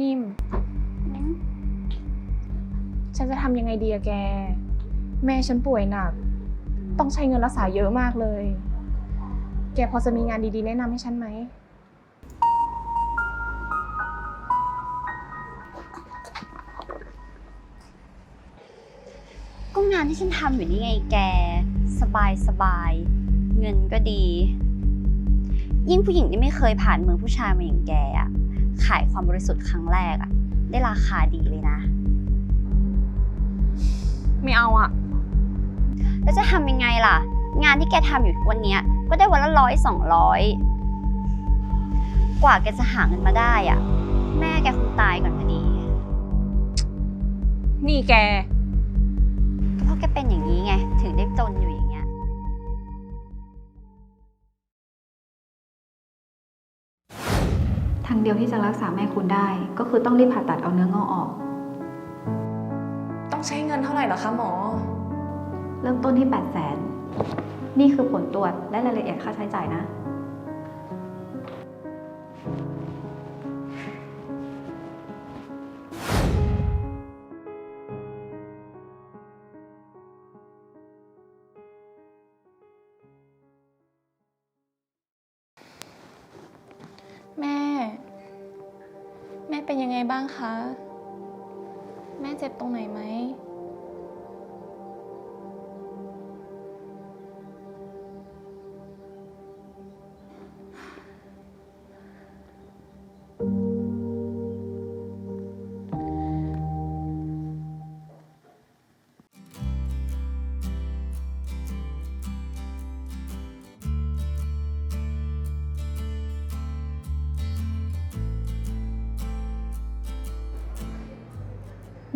นิ่ม ฉันจะทำยังไงดีอะแก แม่ฉันป่วยหนัก ต้องใช้เงินรักษาเยอะมากเลย แกพอจะมีงานดีๆ แนะนำให้ฉันไหม ก็งานที่ฉันทำอยู่นี่ไงแก สบายสบายเงินก็ดี ยิ่งผู้หญิงที่ไม่เคยผ่านมือผู้ชายมาอย่างแกอะขายความบริสุทธิ์ครั้งแรกอะได้ราคาดีเลยนะ ไม่เอาอะแล้วจะทำยังไงล่ะ งานที่แกทำอยู่ทุกวันเนี้ยก็ได้วันละร้อยสองร้อยกว่าแกจะหาเงินมาได้อะแม่แกคงตายก่อนพอดี นี่แกก็เพราะแกเป็นอย่างนี้ไง ถึงได้จนอยู่อย่างเงี้ย ทางเดียวที่จะรักษาแม่คุณได้ ก็คือต้องรีบผ่าตัดเอาเนื้องอกออกต้อง ใช้เงินเท่าไหร่เหรอคะหมอ เริ่มต้นที่ 8 0 0แสนนี่คือผลตรวจและรายละเอียดค่าใช้จ่ายนะ แม่ แม่เป็นยังไงบ้างคะ แม่เจ็บตรงไหนไหม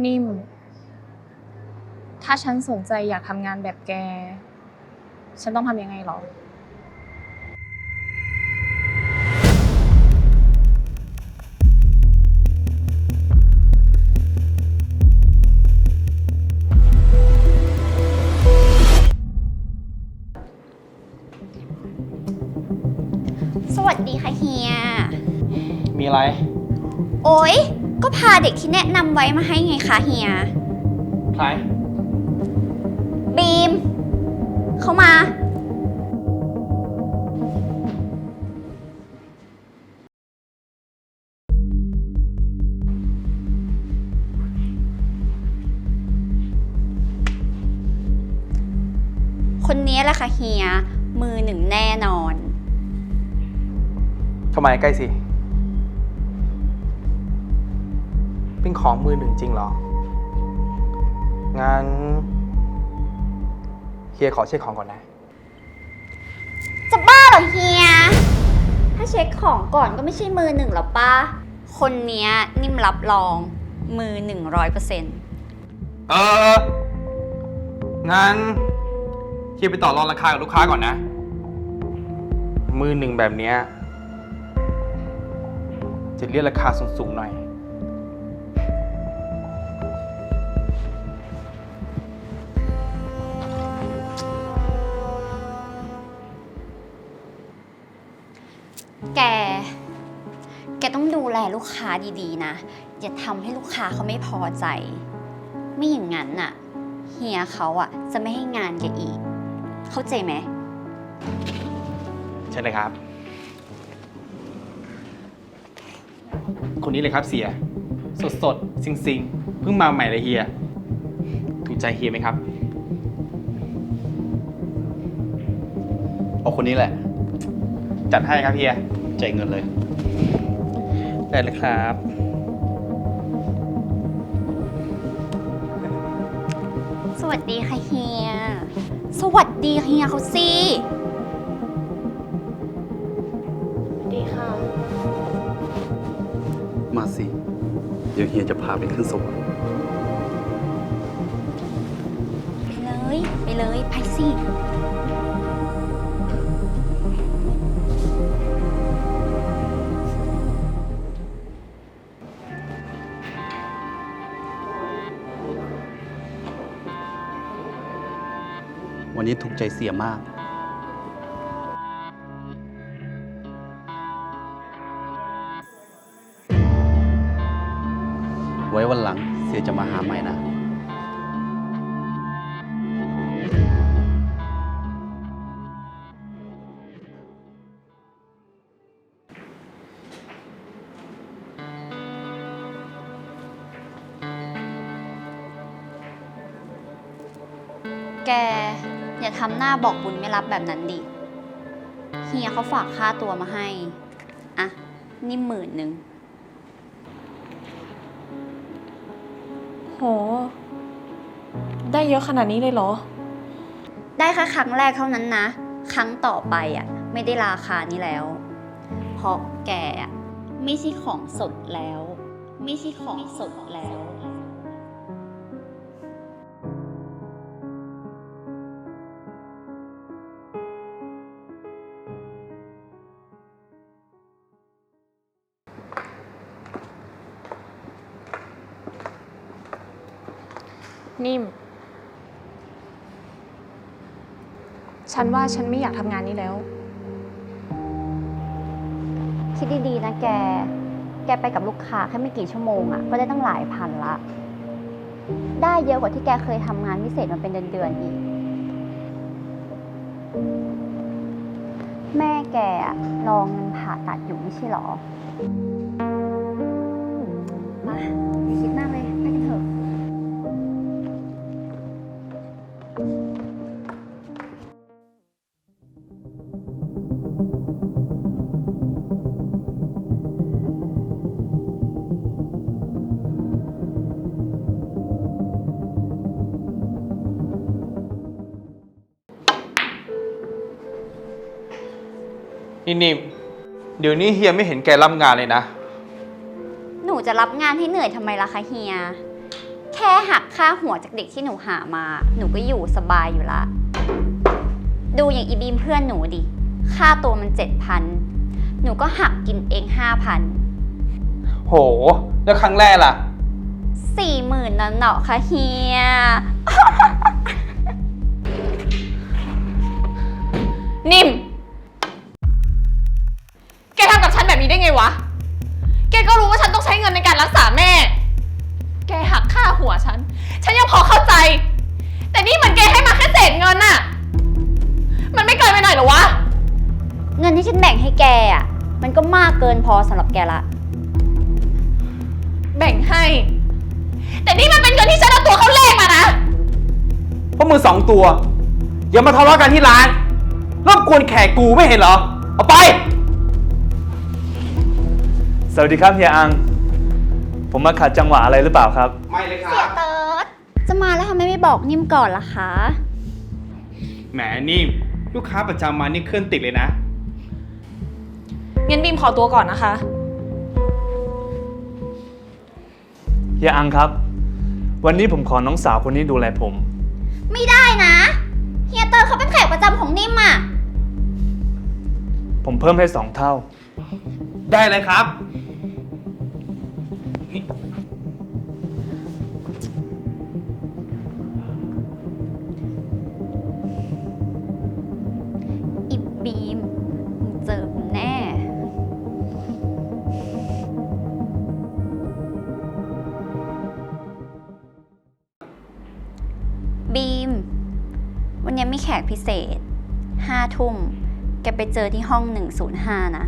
นิ่ม ถ้าฉันสนใจอยากทำงานแบบแก ฉันต้องทำยังไงหรอ สวัสดีค่ะเฮีย มีอะไร โอ๊ย ก็พาเด็กที่แนะนำไว้มาให้ไงคะเฮีย ใคร บีม เข้ามา คนนี้แหละค่ะเฮีย มือหนึ่งแน่นอน เข้ามาใกล้สิ เป็นของมือหนึ่งจริงเหรอ งั้นเฮียขอเช็คของก่อนนะ จะบ้าเหรอเฮีย ถ้าเช็คของก่อนก็ไม่ใช่มือหนึ่งหรอป้า คนเนี้ยนิ่มรับรองมือหนึ่งร้อยเปอร์เซ็นต์เออ งั้นเฮียไปต่อรองราคากับลูกค้าก่อนนะ มือหนึ่งแบบเนี้ยจะเรียกราคาสูงๆหน่อย แก แกต้องดูแลลูกค้าดีๆ นะ อย่าทำให้ลูกค้าเขาไม่พอใจ ไม่อย่างนั้นน่ะ เฮียเขาอะ จะไม่ให้งานแกอีก เข้าใจไหมใช่เลยครับ คนนี้เลยครับเสีย สดสดๆซิงซิงๆเพิ่งมาใหม่เลยเฮีย ถูกใจเฮียไหมครับ เอาคนนี้แหละ จัดให้ครับเฮียจ่ายเงินเลย ได้เลยครับ สวัสดีค่ะเฮีย สวัสดีเฮียเขาสิ ดีค่ะ มาสิ เดี๋ยวเฮียจะพาไปขึ้นสวรรค์เลย ไปสิวัน นี้ถูกใจเสียมากไว้วันหลังเสียจะมาหาใหม่นะ อย่าทำหน้าบอกบุญไม่รับแบบนั้นดิ เฮียเขาฝากค่าตัวมาให้ อะ นี่หมื่นหนึ่ง โห ได้เยอะขนาดนี้เลยเหรอ ได้แค่ครั้งแรกเท่านั้นนะ ครั้งต่อไปอะ ไม่ได้ราคานี้แล้ว เพราะแกอะ ไม่ใช่ของสดแล้ว ไม่ใช่ของสดแล้ว นิ่ม ฉันว่าฉันไม่อยากทำงานนี้แล้ว คิดดีๆนะแก แกไปกับลูกค้าแค่ไม่กี่ชั่วโมงอะ่ะ ก็ได้ตั้งหลายพันละ ได้เยอะกว่าที่แกเคยทำงานพิเศษมาเป็นเดือนๆอีก แม่แกอะรองเงินผ่าตัดอยู่ไม่ใช่หรอมาอย่าคิดมากเลย นี่นิมเดี๋ยวนี้เฮียไม่เห็นแกรับงานเลยนะ หนูจะรับงานให้เหนื่อยทำไมล่ะคะเฮีย แค่หักค่าหัวจากเด็กที่หนูหามา หนูก็อยู่สบายอยู่ละ ดูอย่างอีบีมเพื่อนหนูดิ ค่าตัวมันเจ็ดพัน หนูก็หักกินเองห้าพัน โห แล้วครั้งแรกล่ะ สี่หมื่นนั่นเนาะค่ะเฮีย นิ่ม รรักษาแม่ แกหักค่าหัวฉัน ฉันยังพอเข้าใจ แต่นี่มันแกให้มาแค่เศษเงินน่ะ มันไม่เกินไปหน่อยเหรอวะ เงินที่ฉันแบ่งให้แกอะ มันก็มากเกินพอสำหรับแกละ แบ่งให้ แต่นี่มันเป็นเงินที่ฉันเอาตัวเข้าแลกมานะเพราะมือสองตัว อย่ามาทะเลาะกันที่ร้านรบกวนแขกกูไม่เห็นเหรอ เอาไป สวัสดีครับเฮียอัง ผมมาขัดจังหวะอะไรหรือเปล่าครับ ไม่เลยคเสีรัยบเติร์ดจะมาแล้วทำไมไม่บอกนิ่มก่อนล่ะคะ แหมนี่ลูกค้าประจำมานี่เคลื่อนติดเลยนะ งั้นบีมขอตัวก่อนนะคะ เฮียอังครับ วันนี้ผมขอน้องสาวคนนี้ดูแลผม ไม่ได้นะเฮียเติร์ดเขาเป็นแขกประจำของนิ่มอะผมเพิ่มให้สองเท่า ได้เลยครับ นนี้มีแขกพิเศษห้าทุ่ม แกไปเจอที่ห้อง 105 นะ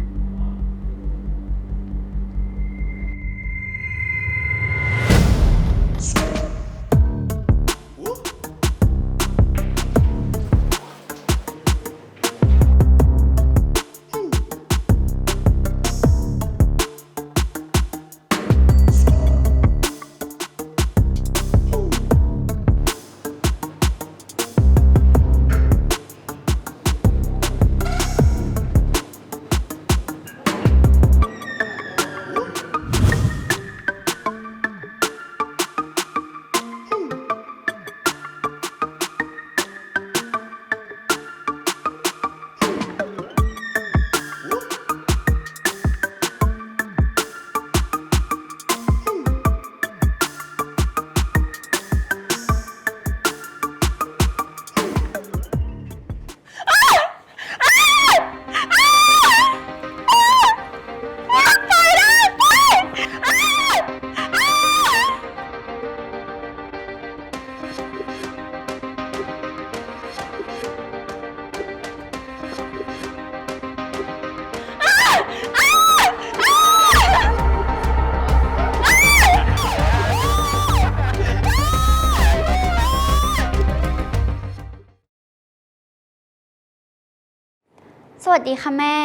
วัสดีค่ะแม่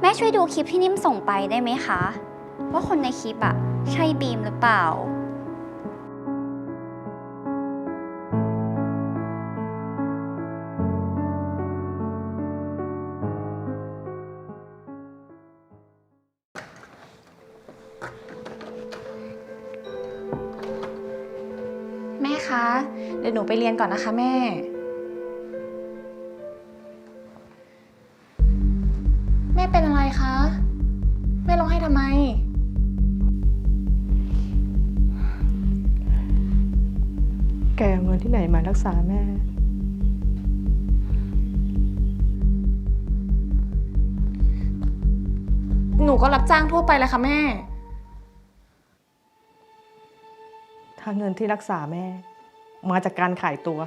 แม่ช่วยดูคลิปที่นิ่มส่งไปได้ไหมคะ ว่าคนในคลิปอะใช่บีมหรือเปล่า แม่คะ เดี๋ยวหนูไปเรียนก่อนนะคะแม่ แกเอาเงินที่ไหนมารักษาแม่ หนูก็รับจ้างทั่วไปเลยค่ะแม่ ถ้าเงินที่รักษาแม่ มาจากการขายตัว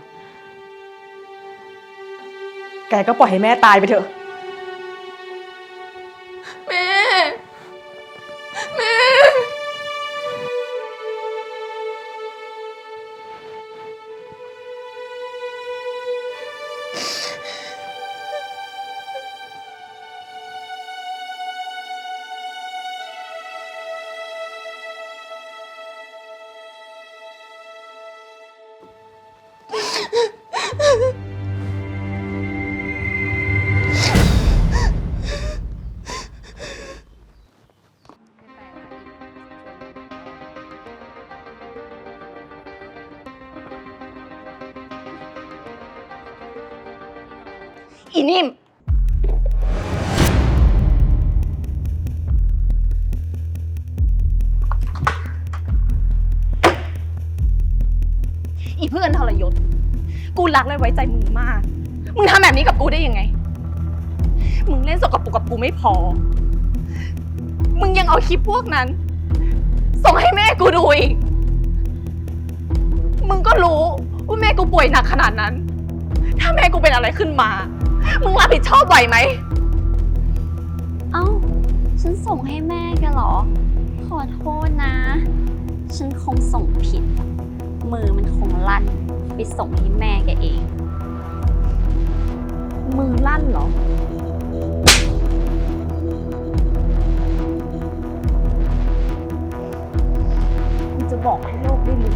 แกก็ปล่อยให้แม่ตายไปเถอะ อีนิ่ม อีเพื่อนทรยศ กูรักและไว้ใจมึงมาก มึงทำแบบนี้กับกูได้ยังไง มึงเล่นสกปรกกับกูไม่พอ มึงยังเอาคลิปพวกนั้น ส่งให้แม่กูดูอีก มึงก็รู้ว่าแม่กูป่วยหนักขนาดนั้น ถ้าแม่กูเป็นอะไรขึ้นมา มึงรับผิดชอบไหวไหม เอ้า ฉันส่งให้แม่แกันเหรอ ขอโทษนะ ฉันคงส่งผิด มือมันคงลั่น ไปส่งให้แม่แกเอง มือลั่นเหรอจะบอกให้โลกได้รู้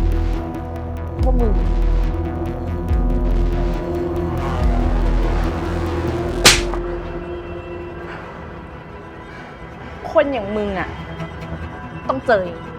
ว่ามึง คนอย่างมึงอะต้องเจออย่างนี้